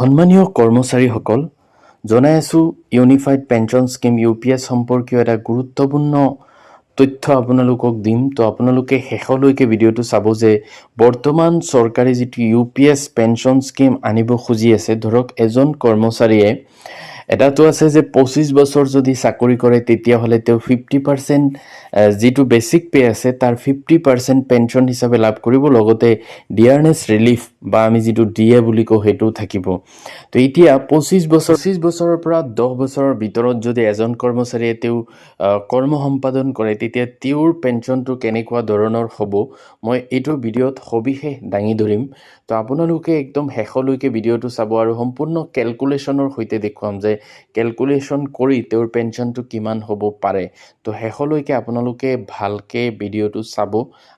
সন্মানীয় কৰ্মচাৰীসকল, জনাই আছোঁ unified pension scheme U P S সম্পৰ্কীয় এটা গুৰুত্বপূৰ্ণ তথ্য আপোনালোকক দিম। তো আপোনালোকে শেষলৈকে ভিডিঅ'টো চাব যে বৰ্তমান চৰকাৰে যিটো U P S pension scheme আনিব খুজি আছে, ধৰক এজন কৰ্মচাৰীয়ে এটাটো আছে যে পঁচিছ বছৰ যদি চাকৰি কৰে, তেতিয়াহ'লে তেওঁ ফিফটি পাৰ্চেণ্ট যিটো বেচিক পে' আছে, তাৰ ফিফটি পাৰ্চেণ্ট পেঞ্চন হিচাপে লাভ কৰিব, লগতে ডিয়াৰনেছ ৰিলিফ বা আমি যিটো ডি বুলি কওঁ, সেইটোও থাকিব। তো এতিয়া পঁচিছ বছৰ পঁচিছ বছৰৰ পৰা দহ বছৰৰ ভিতৰত যদি এজন কৰ্মচাৰীয়ে তেওঁ কৰ্ম সম্পাদন কৰে, তেতিয়া তেওঁৰ পেঞ্চনটো কেনেকুৱা ধৰণৰ হ'ব, মই এইটো ভিডিঅ'ত সবিশেষ দাঙি ধৰিম। তো আপোনালোকে একদম শেষলৈকে ভিডিঅ'টো চাব আৰু সম্পূৰ্ণ কেলকুলেশ্যনৰ সৈতে দেখুৱাম যে কেলকুলেশ্যন কৰি তেওঁৰ পেঞ্চনটো কিমান হ'ব পাৰে। তো শেষলৈকে আপোনালোকে ভালকৈ ভিডিঅ'টো চাব।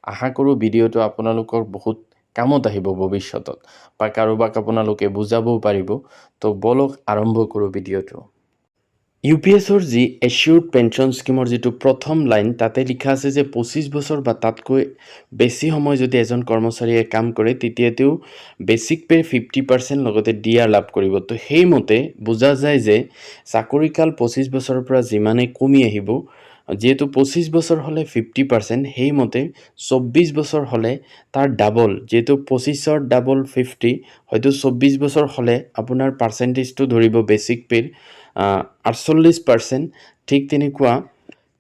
আশা কৰোঁ ভিডিঅ'টো আপোনালোকৰ বহুত কামত আহিব ভৱিষ্যতত। বা কাৰোবাক আপোনালোকে বুজাবও পাৰিব। তো বলক আৰম্ভ কৰোঁ ভিডিঅ'টো। ইউ পি এছৰ যি এচিয়ৰ্ড পেঞ্চন স্কিমৰ যিটো প্ৰথম লাইন, তাতে লিখা আছে যে পঁচিছ বছৰ বা তাতকৈ বেছি সময় যদি এজন কৰ্মচাৰীয়ে কাম কৰে, তেতিয়া তেওঁ বেচিক পে' ফিফটি পাৰ্চেণ্ট লগতে ডিআৰ লাভ কৰিব। তো সেইমতে বুজা যায় যে চাকৰিকাল পঁচিছ বছৰৰ পৰা যিমানে কমি আহিব, যিহেতু পঁচিছ বছৰ হ'লে ফিফটি পাৰ্চেণ্ট, সেইমতে চৌব্বিছ বছৰ হ'লে তাৰ ডাবল। যিহেতু পঁচিছৰ ডাবল ফিফটি, হয়তো চৌব্বিছ বছৰ হ'লে আপোনাৰ পাৰ্চেণ্টেজটো ধৰিব বেচিক পে'ৰ। আঠচল্লিছ পাৰ্চেণ্ট ঠিক তেনেকুৱা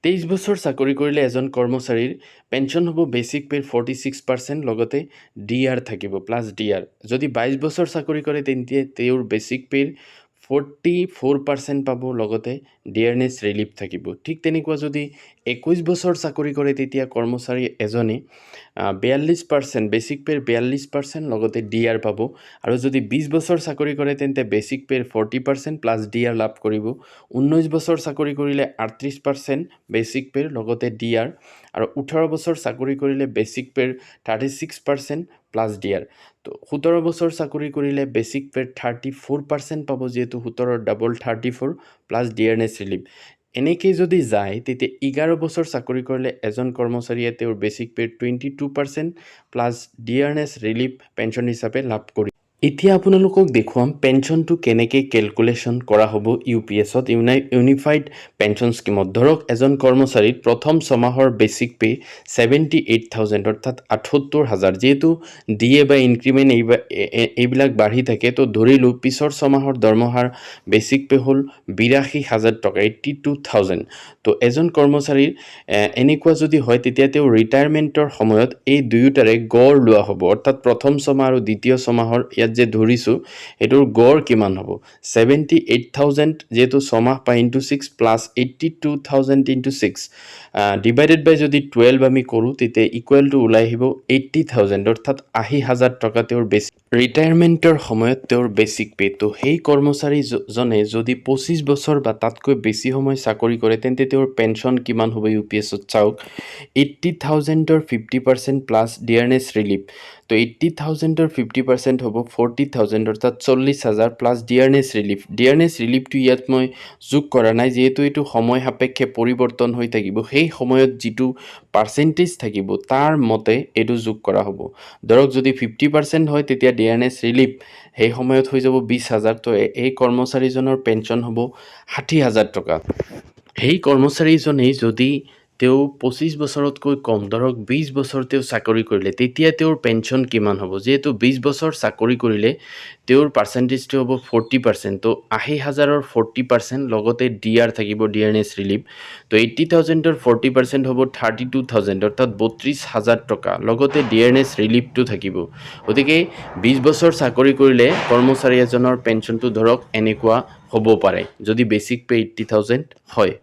তেইছ বছৰ চাকৰি কৰিলে এজন কৰ্মচাৰীৰ পেঞ্চন হ'ব বেচিক পে'ৰ ফৰ্টি ছিক্স পাৰ্চেণ্ট লগতে ডি আৰ থাকিব প্লাছ ডি আৰ। যদি বাইছ বছৰ চাকৰি কৰে, তেন্তে তেওঁৰ বেচিক পে'ৰ ফৰ্টি ফ'ৰ পাৰ্চেণ্ট পাব, লগতে ডিয়াৰনেছ ৰিলিফ থাকিব। ঠিক তেনেকুৱা যদি একৈছ বছৰ চাকৰি কৰে, তেতিয়া কৰ্মচাৰী এজনে বিয়াল্লিছ পাৰ্চেণ্ট বেচিক পে'ৰ বিয়াল্লিছ পাৰ্চেণ্ট লগতে ডি আৰ পাব। আৰু যদি বিছ বছৰ চাকৰি কৰে, তেন্তে বেচিক পে'ৰ forty percent plus D R লাভ কৰিব। ঊনৈছ বছৰ চাকৰি কৰিলে আঠত্ৰিছ পাৰ্চেণ্ট বেচিক পে'ৰ লগতে ডি আৰ আৰু ওঠৰ বছৰ চাকৰি কৰিলে বেচিক পে'ৰ thirty six percent plus D R তো সোতৰ বছৰ চাকৰি কৰিলে বেচিক পে'ৰ থাৰ্টি ফ'ৰ পাৰ্চেণ্ট পাব, যিহেতু সোতৰৰ double thirty four plus dearness relief এনেকৈ যদি যায়, তেতিয়া এঘাৰ বছৰ চাকৰি কৰিলে এজন কৰ্মচাৰীয়ে তেওঁৰ বেচিক পে'ৰ twenty two percent plus dearness relief pension হিচাপে লাভ কৰিব এতিয়া আপোনালোকক দেখুৱাম পেঞ্চনটো কেনেকৈ কেলকুলেশ্যন কৰা হ'ব ইউ পি এছত ইউনাই ইউনিফাইড পেঞ্চন স্কিমত। ধৰক, এজন কৰ্মচাৰীত প্ৰথম ছমাহৰ basic pay' seventy eight thousand, অৰ্থাৎ আঠসত্তৰ হাজাৰ। যিহেতু ডি এ বা ইনক্ৰিমেণ্ট এইবা এইবিলাক বাঢ়ি থাকে, তো ধৰিলোঁ পিছৰ ছমাহৰ দৰমহাৰ বেচিক পে' হ'ল বিৰাশী হাজাৰ টকা, এইট্টি টু থাউজেণ্ড। তো এজন কৰ্মচাৰীৰ এনেকুৱা যদি হয়, তেতিয়া তেওঁ ৰিটায়াৰমেণ্টৰ সময়ত এই দুয়োটাৰে গড় লোৱা হ'ব, অৰ্থাৎ প্ৰথম ছমাহ আৰু দ্বিতীয় ছমাহৰ ইয়াত যে ধৰিছোঁ, সেইটোৰ গড় কিমান হ'ব? ছেভেণ্টি এইট থাউজেণ্ড যিহেতু ছমাহ পাই into six plus eighty two thousand into six divided by যদি টুৱেল্ভ আমি কৰোঁ, তেতিয়া ইকুৱেলটো ওলাই আহিব এইট্টি থাউজেণ্ড অৰ্থাৎ আশী হাজাৰ টকা তেওঁৰ বেছি। ৰিটায়াৰমেণ্টৰ সময়ত তেওঁৰ বেচিক পে' তো সেই কৰ্মচাৰীজনে যদি পঁচিছ বছৰ বা তাতকৈ বেছি সময় চাকৰি কৰে, তেন্তে তেওঁৰ পেঞ্চন কিমান হ'ব ইউ পি এছত? চাওক eighty থাউজেণ্ডৰ fifty percent plus dearness relief তো এইট্টি থাউজেণ্ডৰ ফিফটি পাৰ্চেণ্ট হ'ব ফৰ্টি থাউজেণ্ড অৰ্থাৎ চল্লিছ হাজাৰ প্লাছ ডিয়াৰনেছ ৰিলিফ ডিয়াৰনেছ ৰিলিফটো ইয়াত মই যোগ কৰা নাই, যিহেতু এইটো সময় সাপেক্ষে পৰিৱৰ্তন হৈ থাকিব। সেই সময়ত যিটো পাৰ্চেণ্টেজ থাকিব, তাৰ মতে এইটো যোগ কৰা হ'ব। ধৰক, যদি ফিফটি পাৰ্চেণ্ট হয়, তেতিয়া ডিয়াৰনেছ ৰিলিফ সেই সময়ত হৈ যাব বিছ হাজাৰ। তো এই কৰ্মচাৰীজনৰ পেঞ্চন হ'ব ষাঠি হাজাৰ টকা। সেই কৰ্মচাৰীজনেই যদি তেওঁ পঁচিছ বছৰতকৈ কম, ধৰক বিছ বছৰ তেওঁ চাকৰি কৰিলে, তেতিয়া তেওঁৰ পেঞ্চন কিমান হ'ব? যিহেতু বিছ বছৰ চাকৰি কৰিলে, তেওঁৰ পাৰ্চেণ্টেজটো হ'ব ফৰ্টি পাৰ্চেণ্ট তো আশী হাজাৰৰ ফৰ্টি পাৰ্চেণ্ট লগতে ডি আৰ থাকিব ডিয়াৰনেছ ৰিলিফ তো এইট্টি থাউজেণ্ডৰ ফৰ্টি পাৰ্চেণ্ট হ'ব থাৰ্টি টু থাউজেণ্ড অৰ্থাৎ বত্ৰিছ হাজাৰ টকা, লগতে ডিয়াৰনেছ ৰিলিফটো থাকিব। গতিকে বিছ বছৰ চাকৰি কৰিলে কৰ্মচাৰী এজনৰ পেঞ্চনটো ধৰক এনেকুৱা হ'ব পাৰে, যদি বেচিক পে' এইট্টি থাউজেণ্ড হয়।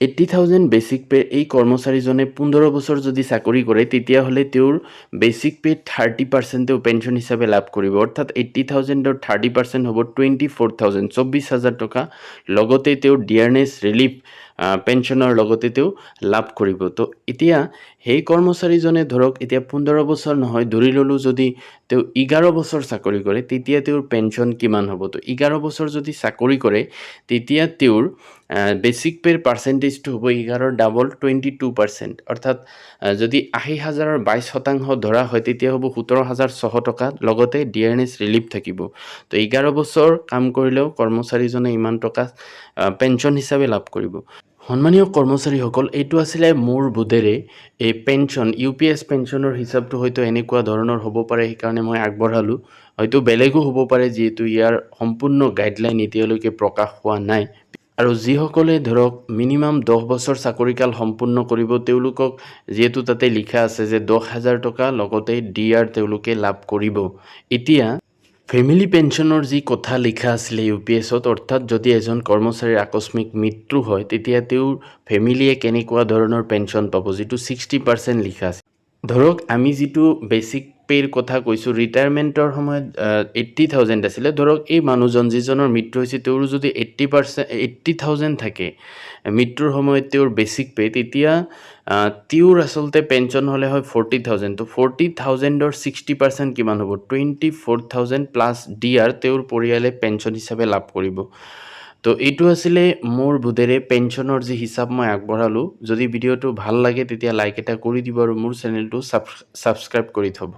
এইট্টি থাউজেণ্ড বেচিক পে' এই কৰ্মচাৰীজনে পোন্ধৰ বছৰ যদি চাকৰি কৰে, তেতিয়াহ'লে তেওঁৰ বেচিক পে' থাৰ্টি পাৰ্চেণ্ট তেওঁ পেঞ্চন হিচাপে লাভ কৰিব। অৰ্থাৎ এইট্টি থাউজেণ্ডৰ থাৰ্টি পাৰ্চেণ্ট হ'ব টুৱেণ্টি ফ'ৰ থাউজেণ্ড চৌব্বিছ হাজাৰ টকা। লগতে তেওঁৰ ডিয়াৰনেছ ৰিলিফ পেঞ্চনৰ লগতে তেওঁ লাভ কৰিব। তো এতিয়া সেই কৰ্মচাৰীজনে ধৰক, এতিয়া পোন্ধৰ বছৰ নহয়, ধৰি ল'লোঁ যদি তেওঁ এঘাৰ বছৰ চাকৰি কৰে, তেতিয়া তেওঁৰ পেঞ্চন কিমান হ'ব? তো এঘাৰ বছৰ যদি চাকৰি কৰে, তেতিয়া তেওঁৰ বেচিক পে'ৰ পাৰ্চেণ্টেজটো হ'ব এঘাৰৰ ডাবল টুৱেণ্টি টু পাৰ্চেণ্ট অৰ্থাৎ যদি আশী হাজাৰৰ বাইছ শতাংশ ধৰা হয়, তেতিয়া হ'ব সোতৰ হাজাৰ ছশ টকা। লগতে ডি এন এছ ৰিলিফ থাকিব। তো এঘাৰ বছৰ কাম কৰিলেও কৰ্মচাৰীজনে ইমান টকা পেঞ্চন হিচাপে লাভ কৰিব। সন্মানীয় কৰ্মচাৰীসকল, এইটো আছিলে মোৰ বোধেৰে এই পেঞ্চন ইউ পি এছ পেঞ্চনৰ হিচাপটো হয়তো এনেকুৱা ধৰণৰ হ'ব পাৰে, সেইকাৰণে মই আগবঢ়ালোঁ। হয়তো বেলেগো হ'ব পাৰে, যিহেতু ইয়াৰ সম্পূৰ্ণ গাইডলাইন এতিয়ালৈকে প্ৰকাশ হোৱা নাই। আৰু যিসকলে ধৰক মিনিমাম দহ বছৰ চাকৰিকাল সম্পূৰ্ণ কৰিব, তেওঁলোকক যিহেতু তাতে লিখা আছে যে দহ হাজাৰ টকা লগতে ডি আৰ তেওঁলোকে লাভ কৰিব। এতিয়া, ফেমিলি পেঞ্চনৰ যি কথা লিখা আছিলে ইউ পি এছত, অৰ্থাৎ যদি এজন কৰ্মচাৰীৰ আকস্মিক মৃত্যু হয়, তেতিয়া তেওঁৰ ফেমিলিয়ে কেনেকুৱা ধৰণৰ পেঞ্চন পাব, যিটো ছিক্সটি পাৰ্চেণ্ট লিখা আছে। ধৰক, আমি যিটো বেচিক পে'ৰ কথা কৈছোঁ ৰিটায়াৰমেণ্টৰ সময়ত এইট্টি থাউজেণ্ড আছিলে। ধৰক, এই মানুহজন যিজনৰ মৃত্যু হৈছে, তেওঁৰ যদি এইট্টি পাৰ্চেণ্ট এইট্টি থাউজেণ্ড থাকে, মৃত্যুৰ সময়ত তেওঁৰ বেচিক পে' তেতিয়া তেওঁৰ আচলতে পেঞ্চন হ'লে হয় ফৰ্টি থাউজেণ্ড তো ফৰ্টি থাউজেণ্ডৰ ছিক্সটি পাৰ্চেণ্ট কিমান হ'ব? Twenty four thousand plus D R তেওঁৰ পৰিয়ালে পেঞ্চন হিচাপে লাভ কৰিব। তো এইটো আছিলে মোৰ বোধেৰে পেঞ্চনৰ যি হিচাপ মই আগবঢ়ালোঁ। যদি ভিডিঅ'টো ভালো লাগে, তেতিয়া লাইক এটা কৰি দিব আৰু মোৰ চেনেলটো ছাবস্ক্ৰাইব কৰি থ'ব।